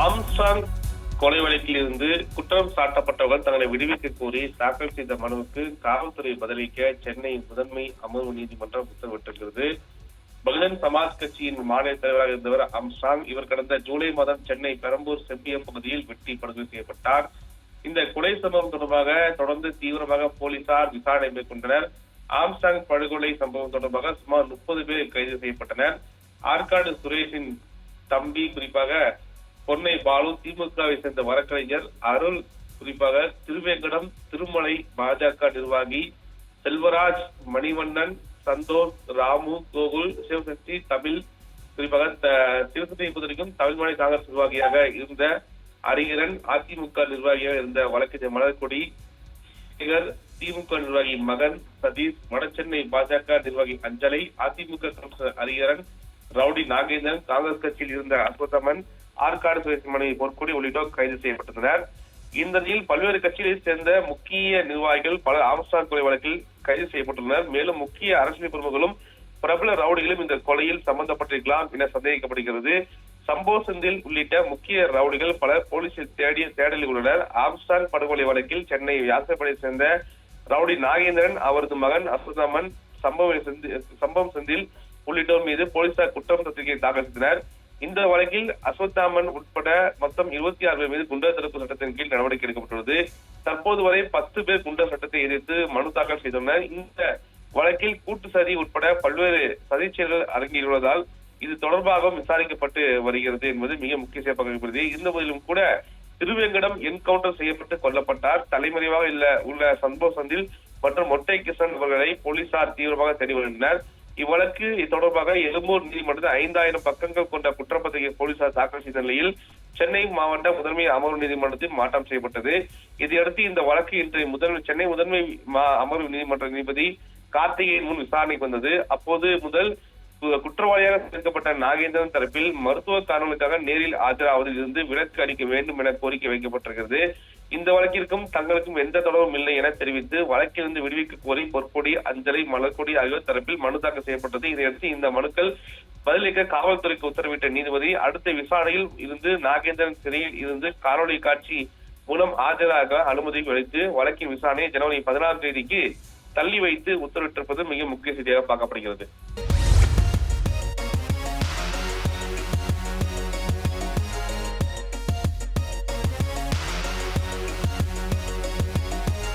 ஆம்சாங் கொலை வழக்கில் இருந்து குற்றம் சாட்டப்பட்டவர்கள் தங்களை விடுவிக்க கோரி தாக்கல் செய்த மனுவுக்கு காவல்துறை பதிலளிக்க சென்னை முதன்மை அமர்வு நீதிமன்றம் உத்தரவிட்டிருக்கிறது. பகுஜன் சமாஜ் கட்சியின் மாநில தலைவராக இருந்தவர் அம்சாங் இவர் கடந்த ஜூலை மாதம் சென்னை பெரம்பூர் செம்பியம் பகுதியில் வெட்டி படுகொலை செய்யப்பட்டார். இந்த கொலை சம்பவம் தொடர்பாக தொடர்ந்து தீவிரமாக போலீசார் விசாரணை மேற்கொண்டனர். ஆம்சாங் படுகொலை சம்பவம் தொடர்பாக சுமார் முப்பது பேர் கைது செய்யப்பட்டனர். ஆற்காடு சுரேஷின் தம்பி குறிப்பாக பொன்னை பாலு திமுகவை சேர்ந்த வழக்கறிஞர் அருள் குறிப்பாக திருவேங்கடம் திருமலை பாஜக நிர்வாகி செல்வராஜ் மணிவண்ணன் சந்தோஷ் ராமு கோகுல் சிவசக்தி தமிழ் குறிப்பாக சிவசக்தியை பொறுத்தவரைக்கும் தமிழ்மலை காங்கிரஸ் நிர்வாகியாக இருந்த அறிஞரன் அதிமுக நிர்வாகியாக இருந்த வழக்கறிஞர் மலர்கொடி திமுக நிர்வாகி மகன் சதீஷ் வடசென்னை பாஜக நிர்வாகி அஞ்சலை அதிமுக கவுன்சிலர் அறிஞரன் ரவுடி நாகேந்திரன் காங்கிரஸ் கட்சியில் இருந்த அஸ்வத்தமன் ஆற்காடு சுரேஷ் மனைவி பொற்கொடி உள்ளிட்டோர் கைது செய்யப்பட்டிருந்தனர் இந்த நிலையில் பல்வேறு கட்சிகளைச் சேர்ந்த முக்கிய நிர்வாகிகள் பல ஆம்ஸ்டார் கொலை வழக்கில் கைது செய்யப்பட்டுள்ளனர். மேலும் முக்கிய அரசியல் பிரமுகர்களும் பிரபல ரவுடிகளும் இந்த கொலையில் சம்பந்தப்பட்டிருக்கலாம் என சந்தேகிக்கப்படுகிறது. சம்போ செந்தில் உள்ளிட்ட முக்கிய ரவுடிகள் பலர் போலீசில் தேடிய தேடலில் உள்ளனர். ஆம்ஸ்டாங் படுகொலை வழக்கில் சென்னை யாசைப்படையை சேர்ந்த ரவுடி நாகேந்திரன் அவரது மகன் அசுதாமன் சம்பவ சம்பவம் செந்தில் உள்ளிட்டோர் மீது போலீசார் குற்றம் பத்திரிகை தாக்கல் செய்தனர். இந்த வழக்கில் அஸ்வத்தாமன் உட்பட மொத்தம் இருபத்தி ஆறு பேர் மீது குண்டர் தடுப்பு சட்டத்தின் கீழ் நடவடிக்கை எடுக்கப்பட்டுள்ளது. தற்போது வரை பத்து பேர் குண்டர் சட்டத்தை எதிர்த்து மனு தாக்கல் செய்துள்ளனர். இந்த வழக்கில் கூட்டு சதி உட்பட பல்வேறு சதி செயல்கள் அரங்கியுள்ளதால் இது தொடர்பாகவும் விசாரிக்கப்பட்டு வருகிறது என்பது மிக முக்கிய சிறப்பாக இருக்கிறது இருந்த போதிலும் கூட திருவேங்கடம் என்கவுண்டர் செய்யப்பட்டு கொல்லப்பட்டார். தலைமறைவாக இல்ல உள்ள சந்தோஷ் சந்தில் மற்றும் மொட்டை கிஷன் அவர்களை போலீசார் தீவிரமாக தேடி வருகின்றனர். இவ்வழக்கு தொடர்பாக எழும்பூர் நீதிமன்றத்தில் ஐந்தாயிரம் பக்கங்கள் கொண்ட குற்றப்பத்திரிகை போலீசார் தாக்கல் செய்த நிலையில் சென்னை மாவட்ட முதன்மை அமர்வு நீதிமன்றத்தில் மாற்றம் செய்யப்பட்டது. இதையடுத்து இந்த வழக்கு இன்று முதன்மை சென்னை முதன்மை மா- அமர்வு நீதிமன்ற நீதிபதி கார்த்திகேயன் முன் விசாரணைக்கு வந்தது. அப்போது முதல் குற்றவாளியாக சேர்க்கப்பட்ட நாகேந்திரன் தரப்பில் மருத்துவ காரணங்களுக்காக நேரில் ஆஜராவதில் இருந்து விலக்கு அளிக்க வேண்டும் என கோரிக்கை வைக்கப்பட்டிருக்கிறது. இந்த வழக்கிற்கும் தங்களுக்கும் எந்த தொடர்பும் இல்லை என தெரிவித்து வழக்கிலிருந்து விடுவிக்க கோரி பொற்கொடி அஞ்சலி மலர்கொடி ஆகியோர் தரப்பில் மனு தாக்கல் செய்யப்பட்டது. இதையடுத்து இந்த மனுக்கள் பதிலளிக்க காவல்துறைக்கு உத்தரவிட்ட நீதிபதி அடுத்த விசாரணையில் இருந்து நாகேந்திரன் சிறையில் இருந்து காணொலி காட்சி மூலம் ஆஜராக அனுமதி அளித்து வழக்கின் விசாரணையை ஜனவரி பதினாறாம் தேதிக்கு தள்ளி வைத்து உத்தரவிட்டிருப்பது மிக முக்கிய செய்தியாக பார்க்கப்படுகிறது.